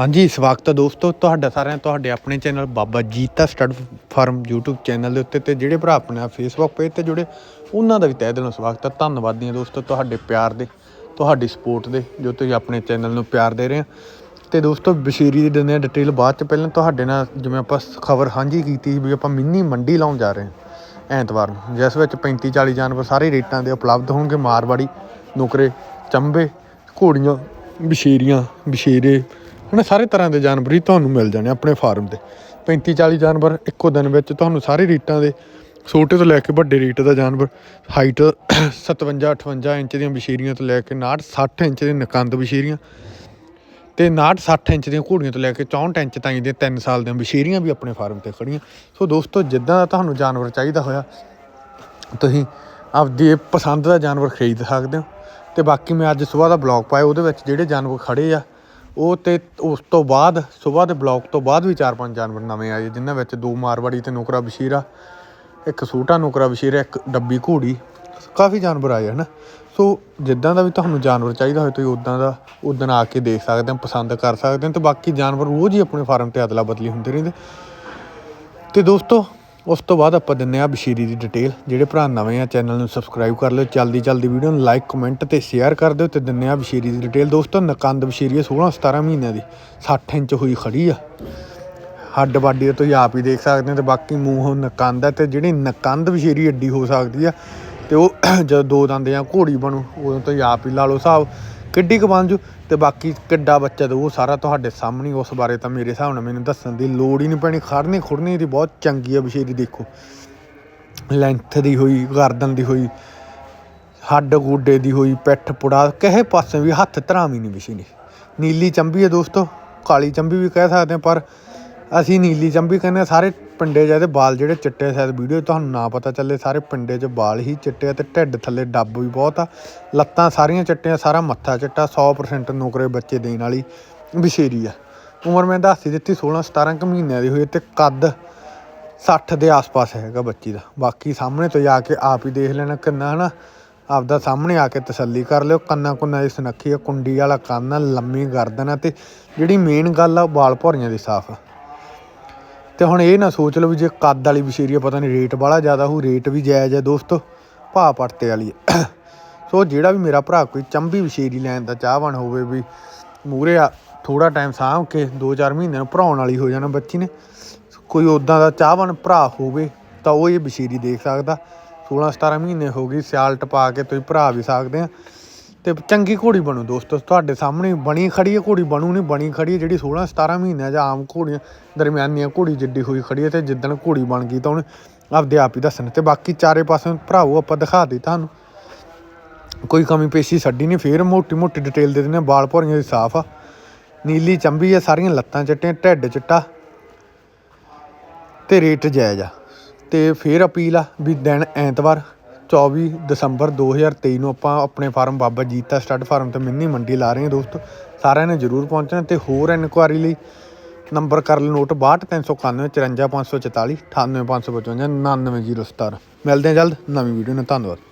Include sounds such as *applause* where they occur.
ਹਾਂਜੀ, ਸਵਾਗਤ ਹੈ ਦੋਸਤੋ ਤੁਹਾਡਾ ਸਾਰਿਆਂ ਤੁਹਾਡੇ ਆਪਣੇ channel Baba Jeeta stud farm YouTube channel ਦੇ ਉੱਤੇ ਤੇ ਜਿਹੜੇ ਭਰਾ ਆਪਣੇ ਫੇਸਬੁੱਕ ਪੇਜ ਤੇ ਜੁੜੇ, ਉਹਨਾਂ ਦਾ ਵੀ ਤਹਿ ਦਿਲੋਂ ਸਵਾਗਤ ਹੈ। ਧੰਨਵਾਦੀ ਹਾਂ ਦੋਸਤੋ ਤੁਹਾਡੇ ਪਿਆਰ ਦੇ, ਤੁਹਾਡੀ ਸਪੋਰਟ ਦੇ, ਜੋ ਤੁਸੀਂ ਆਪਣੇ ਚੈਨਲ ਨੂੰ ਪਿਆਰ ਦੇ ਰਹੇ ਹੋ। ਤੇ ਦੋਸਤੋ ਬਸ਼ੀਰੀ ਦੀ ਦਿੰਦੇ ਆ ਡਿਟੇਲ ਬਾਅਦ ਚ ਪਹਿਲਾਂ ਤੁਹਾਡੇ ਨਾਲ ਜਿਵੇਂ ਆਪਾਂ ਖਬਰ ਸਾਂਝੀ ਕੀਤੀ ਸੀ ਵੀ ਆਪਾਂ ਮਿੰਨੀ ਮੰਡੀ ਲਾਉਣ ਜਾ ਰਹੇ ਹਾਂ ਐਤਵਾਰ ਨੂੰ, ਜਿਸ ਵਿੱਚ 35 40 ਜਾਨਵਰ ਸਾਰੇ ਰੇਟਾਂ ਦੇ ਉਪਲਬਧ ਹੋਣਗੇ। ਮਾਰਵਾੜੀ, ਨੁਕਰੇ, ਚੰਬੇ, ਘੋੜੀਆਂ, ਬਸ਼ੀਰੀਆਂ, ਬਸ਼ੀਰੇ ਹਨਾ ਸਾਰੇ ਤਰ੍ਹਾਂ ਦੇ ਜਾਨਵਰ ਹੀ ਤੁਹਾਨੂੰ ਮਿਲ ਜਾਣੇ ਆਪਣੇ ਫਾਰਮ ਤੇ। 35 40 ਜਾਨਵਰ ਇੱਕੋ ਦਿਨ ਵਿੱਚ ਤੁਹਾਨੂੰ ਸਾਰੇ ਰੀਟਾਂ ਦੇ ਛੋਟੇ ਤੋਂ ਲੈ ਕੇ ਵੱਡੇ ਰੀਟ ਦਾ ਜਾਨਵਰ ਹਾਈਟ 57 58 ਇੰਚ ਦੀਆਂ ਬਸ਼ੀਰੀਆਂ ਤੋਂ ਲੈ ਕੇ 59 60 ਇੰਚ ਦੀਆਂ ਨਕੰਦ ਬਸ਼ੀਰੀਆਂ ਤੇ 59 60 ਇੰਚ ਦੀਆਂ ਘੋੜੀਆਂ ਤੋਂ ਲੈ ਕੇ 64 ਇੰਚ ਤਾਈਂ ਦੀਆਂ 3 ਸਾਲ ਦੀਆਂ ਬਸ਼ੀਰੀਆਂ ਵੀ ਆਪਣੇ ਫਾਰਮ ਤੇ ਖੜੀਆਂ ਸੋ ਦੋਸਤੋ, ਜਿੱਦਾਂ ਦਾ ਤੁਹਾਨੂੰ ਜਾਨਵਰ ਚਾਹੀਦਾ ਹੋਇਆ, ਤੁਸੀਂ ਆਪਦੀ ਪਸੰਦ ਦਾ ਜਾਨਵਰ ਖਰੀਦ ਸਕਦੇ ਹੋ। ਤੇ ਬਾਕੀ ਮੈਂ ਅੱਜ ਸਵੇਰ ਦਾ ਬਲੌਗ ਪਾਇਆ, ਉਹਦੇ ਵਿੱਚ ਜਿਹੜੇ ਜਾਨਵਰ ਖੜੇ ਆ ਉਹ ਤੇ ਉਸ ਤੋਂ ਬਾਅਦ, ਸਵੇਰ ਦੇ ਬਲੌਗ ਤੋਂ ਬਾਅਦ ਵੀ ਚਾਰ ਪੰਜ ਜਾਨਵਰ ਨਵੇਂ ਆਏ, ਜਿਨ੍ਹਾਂ ਵਿੱਚ ਦੋ ਮਾਰਵਾੜੀ ਤੇ ਨੁਕਰਾ ਬਸ਼ੀਰਾ, ਇੱਕ ਸੂਟਾ, ਨੁਕਰਾ ਬਸ਼ੀਰਾ, ਇੱਕ ਡੱਬੀ ਘੋੜੀ, ਕਾਫੀ ਜਾਨਵਰ ਆਏ, ਹਨ? ਸੋ ਜਿੱਦਾਂ ਦਾ ਵੀ ਤੁਹਾਨੂੰ ਜਾਨਵਰ ਚਾਹੀਦਾ ਹੋਵੇ ਤੁਸੀਂ ਉਦਾਂ ਦਾ ਉਦਾਂ ਆ ਕੇ ਦੇਖ ਸਕਦੇ ਹੋ, ਪਸੰਦ ਕਰ ਸਕਦੇ ਹੋ, ਤੇ ਬਾਕੀ ਜਾਨਵਰ ਰੋਜ਼ ਹੀ ਆਪਣੇ ਫਾਰਮ ਤੇ ਅਦਲਾ ਬਦਲੀ ਹੁੰਦੇ ਰਹਿੰਦੇ। ਤੇ ਦੋਸਤੋ ਉਸ ਤੋਂ ਬਾਅਦ ਆਪਾਂ ਦਿੰਨੇ ਆ ਬਸ਼ੀਰੀ ਦੀ ਡਿਟੇਲ ਜਿਹੜੇ ਭਰਾ ਨਵੇਂ ਆ ਚੈਨਲ ਨੂੰ ਸਬਸਕ੍ਰਾਈਬ ਕਰ ਲਿਓ। ਜਲਦੀ ਜਲਦੀ ਵੀਡੀਓ ਨੂੰ ਲਾਈਕ ਕਮੈਂਟ ਤੇ ਸ਼ੇਅਰ ਕਰ ਦਿਓ ਤੇ ਦਿੰਨੇ ਆ ਬਸ਼ੀਰੀ ਦੀ ਡਿਟੇਲ ਦੋਸਤੋ, ਨਕੰਦ ਬਸ਼ੀਰੀ ਆ 16 17 ਮਹੀਨਿਆਂ ਦੀ। 60 ਇੰਚ ਹੋਈ ਖੜੀ ਆ। ਹੱਡ ਬਾਡੀ ਤੋਂ ਆਪ ਹੀ ਦੇਖ ਸਕਦੇ ਹੋ ਤੇ ਬਾਕੀ ਮੂੰਹ ਨਕੰਦ ਹੈ ਤੇ ਜਿਹੜੀ ਨਕੰਦ ਬਸ਼ੀਰੀ ਏਡੀ ਹੋ ਸਕਦੀ ਆ ਤੇ ਉਹ *coughs* ਜਦੋਂ ਦੋ ਦੰਦ ਜਾਂ ਘੋੜੀ ਬਣੂ, ਉਦੋਂ ਤੋਂ ਆਪ ਹੀ ਲਾ ਲਓ ਹਿਸਾਬ। ਕਿੱਡੀ ਕੁ ਬਣ ਜੂ ਤੇ ਬਾਕੀ ਕਿੱਡਾ ਬੱਚਾ ਤੇ ਉਹ ਸਾਰਾ ਤੁਹਾਡੇ ਸਾਹਮਣੇ ਉਸ ਬਾਰੇ ਤਾਂ ਮੇਰੇ ਹਿਸਾਬ ਨਾਲ ਮੈਨੂੰ ਦੱਸਣ ਦੀ ਲੋੜ ਹੀ ਨਹੀਂ ਪੈਣੀ। ਖੜਨੀ ਖੁੜਨੀ ਦੀ ਬਹੁਤ ਚੰਗੀ ਆ ਬਸ਼ੀਰੀ ਦੇਖੋ। ਲੈਂਥ ਦੀ ਹੋਈ, ਗਰਦਨ ਦੀ ਹੋਈ, ਹੱਡ ਗੋਡੇ ਦੀ ਹੋਈ, ਪਿੱਠ ਪੁੜਾ, ਕਿਸੇ ਪਾਸੇ ਵੀ ਹੱਥ ਧਰਾਵੀ ਨਹੀਂ ਬਸ਼ੀਰੀ ਨੀਲੀ ਚੰਬੀ ਹੈ ਦੋਸਤੋ, ਕਾਲੀ ਚੰਬੀ ਵੀ ਕਹਿ ਸਕਦੇ ਹਾਂ, ਪਰ ਅਸੀਂ ਨੀਲੀ ਚੰਬੀ ਕਹਿੰਦੇ ਹਾਂ ਸਾਰੇ ਪਿੰਡੇ ਇਹਦੇ ਵਾਲ ਜਿਹੜੇ ਚਿੱਟੇ ਸ਼ਾਇਦ ਵੀਡੀਓ ਤੁਹਾਨੂੰ ਨਾ ਪਤਾ ਚੱਲੇ, ਸਾਰੇ ਪਿੰਡੇ 'ਚ ਵਾਲ ਹੀ ਚਿੱਟੇ ਆ ਤੇ ਢਿੱਡ ਥੱਲੇ ਡੱਬ ਵੀ ਬਹੁਤ ਆ। ਲੱਤਾਂ ਸਾਰੀਆਂ ਚਿੱਟੀਆਂ, ਸਾਰਾ ਮੱਥਾ ਚਿੱਟਾ 100% ਨੌਕਰੇ ਬੱਚੇ ਦੇਣ ਵਾਲੀ ਬਸ਼ੇਰੀ ਆ। ਉਮਰ ਮੈਂ ਦੱਸ ਹੀ ਦਿੱਤੀ 16 17 ਕੁ ਮਹੀਨਿਆਂ ਦੀ ਹੋਈ ਤੇ ਕੱਦ 60 ਦੇ ਆਸ-ਪਾਸ ਹੈਗਾ ਬੱਚੀ ਦਾ। ਬਾਕੀ ਸਾਹਮਣੇ ਤੋਂ ਜਾ ਕੇ ਆਪ ਹੀ ਦੇਖ ਲੈਣਾ ਕਿੰਨਾ, ਹਨਾ? ਆਪਦਾ ਸਾਹਮਣੇ ਆ ਕੇ ਤਸੱਲੀ ਕਰ ਲਿਓ, ਕੰਨਾਂ ਕੁੰਨਾਂ ਦੀ ਸੁਨੱਖੀ ਆ, ਕੁੰਡੀ ਵਾਲਾ ਕੰਨ ਆ, ਲੰਮੀ ਗਰਦਨ ਆ ਤੇ ਜਿਹੜੀ ਮੇਨ ਗੱਲ ਆ, ਉਹ ਵਾਲ ਭੌਰੀਆਂ ਦੀ ਸਾਫ਼ ਆ। ਤੇ ਹੁਣ ਇਹ ਨਾ ਸੋਚ ਲਓ ਵੀ ਜੇ ਕੱਦ ਵਾਲੀ ਬਸ਼ੀਰੀ ਆ, ਪਤਾ ਨਹੀਂ ਰੇਟ ਬਾਹਲਾ ਜ਼ਿਆਦਾ ਹੋਊ, ਰੇਟ ਵੀ ਜਾਇਜ਼ ਹੈ ਦੋਸਤੋ, ਭਾਅ ਪੜਤੇ ਵਾਲੀ ਹੈ। ਸੋ ਜਿਹੜਾ ਵੀ ਮੇਰਾ ਭਰਾ ਕੋਈ ਚੰਬੀ ਬਸ਼ੀਰੀ ਲੈਣ ਦਾ ਚਾਹਵਾਨ ਹੋਵੇ ਵੀ ਮੂਰੇ ਆ ਥੋੜਾ ਟਾਈਮ ਸਾਂਭ ਕੇ 2-4 ਮਹੀਨੇ ਨੂੰ ਭਰਾਉਣ ਵਾਲੀ ਹੋ ਜਾਣਾ ਬੱਚੀ ਨੇ, ਕੋਈ ਉਦਾਂ ਦਾ ਚਾਹਵਾਨ ਭਰਾ ਹੋਵੇ ਤਾਂ ਉਹ ਇਹ ਬਸ਼ੀਰੀ ਦੇਖ ਸਕਦਾ 16-17 ਮਹੀਨੇ ਹੋ ਗਈ ਸਿਆਲ ਟਪਾ ਕੇ ਤੁਸੀਂ ਭਰਾ ਵੀ ਸਕਦੇ ਆ ਤੇ ਚੰਗੀ ਘੋੜੀ ਬਣੂ ਦੋਸਤੋ ਤੁਹਾਡੇ ਸਾਹਮਣੇ ਬਣੀ ਖੜੀ ਹੈ ਘੋੜੀ ਬਣੂ ਨਹੀਂ ਬਣੀ ਖੜੀ ਹੈ ਜਿਹੜੀ 16 17 ਮਹੀਨਿਆਂ ਜਾਂ ਆਮ ਘੋੜੀਆਂ ਦਰਮਿਆਨੀਆਂ ਘੋੜੀ ਜਿੱਡੀ ਹੋਈ ਖੜੀ ਹੈ ਤੇ ਜਿੱਦਣ ਘੋੜੀ ਬਣ ਗਈ ਤਾਂ ਉਹਨੇ ਆਪਦੇ ਆਪ ਹੀ ਦੱਸਣ ਤੇ ਬਾਕੀ ਚਾਰੇ ਪਾਸੇ ਭਰਾਓ ਆਪਾਂ ਦਿਖਾ ਦੇ ਤੁਹਾਨੂੰ। ਕੋਈ ਕਮੀ ਪੇਸ਼ੀ ਛੱਡੀ ਨਹੀਂ ਫੇਰ ਮੋਟੀ ਮੋਟੀ ਡਿਟੇਲ ਦੇ ਦਿੰਦੇ ਹਾਂ, ਵਾਲ ਭੌਰੀਆਂ ਦੀ ਸਾਫ਼ ਆ। ਨੀਲੀ ਚੰਬੀ ਆ ਸਾਰੀਆਂ ਲੱਤਾਂ ਚਿੱਟੀਆਂ ਢਿੱਡ ਚਿੱਟਾ ਤੇ ਰੇਟ ਜਾਇਜ਼ ਆ। ਤੇ ਫੇਰ ਅਪੀਲ ਆ ਵੀ ਦਿਨ ਐਤਵਾਰ 24 ਦਸੰਬਰ 2023 ਨੂੰ ਆਪਾਂ ਆਪਣੇ farm Baba Jeeta stud farm ਤੇ ਮਿੰਨੀ ਮੰਡੀ ਲਾ ਰਹੇ ਹਾਂ ਦੋਸਤੋ। ਸਾਰਿਆਂ ਨੇ ਜਰੂਰ ਪਹੁੰਚਣਾ ਤੇ ਹੋਰ ਇਨਕੁਆਰੀ ਲਈ ਨੰਬਰ ਕਰ ਲਓ ਨੋਟ 62391 54544 98555 99017 ਮਿਲਦੇ ਹਾਂ ਜਲਦ, ਨਵੀਂ ਵੀਡੀਓ ਨਾਲ, ਧੰਨਵਾਦ।